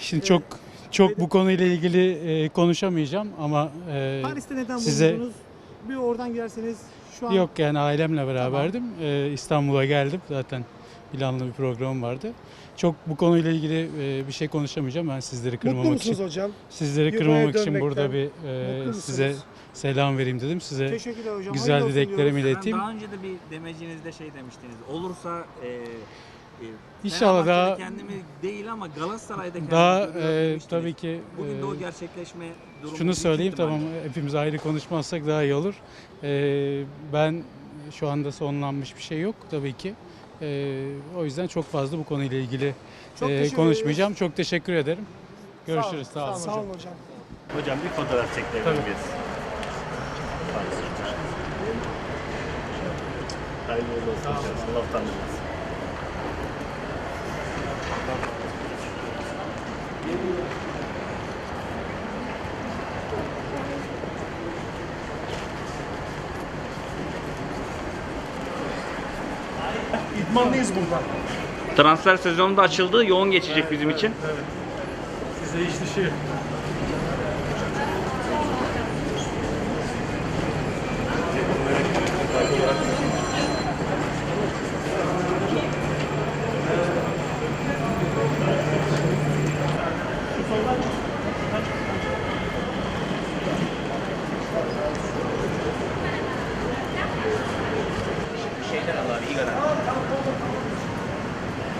Şimdi çok çok bu konuyla ilgili e, konuşamayacağım ama e, Paris'te neden size... bulundunuz? Bir oradan giderseniz şu an... Yok yani ailemle beraberdim. E, İstanbul'a geldim zaten planlı bir programım vardı. Çok bu konuyla ilgili e, bir şey konuşamayacağım. Ben sizleri mutlu kırmamak musunuz için hocam? sizleri Yuvaya kırmamak için dönmekten burada bir mutlu e, musunuz? size selam vereyim dedim. Size Teşekkürler hocam. güzel Hayırlı olsun dileklerimi diyoruz. ileteyim. Daha önce de bir demecinizde şey demiştiniz. Olursa e, e, İnşallah Fenerbahçe'de daha- kendimi değil ama Galatasaray'da kendimi daha görüyorum e, demiştiniz. tabii ki Bugün de e, o gerçekleşme durumu Şunu büyük söyleyeyim ihtimalle. tamam hepimiz ayrı konuşmazsak daha iyi olur. Ee, ben şu anda sonlanmış bir şey yok tabii ki. Ee, o yüzden çok fazla bu konuyla ilgili Çok e, konuşmayacağım. Çok teşekkür ederim. Görüşürüz. Sağ olun. Sağ olun hocam. Hocam bir fotoğraf çekebilir miyiz? Hayırlı olsun hocam. Allah utandırmasın. İdmanlıyız burada. Transfer sezonu da açıldı. Yoğun geçecek bizim için. Size iş dışı.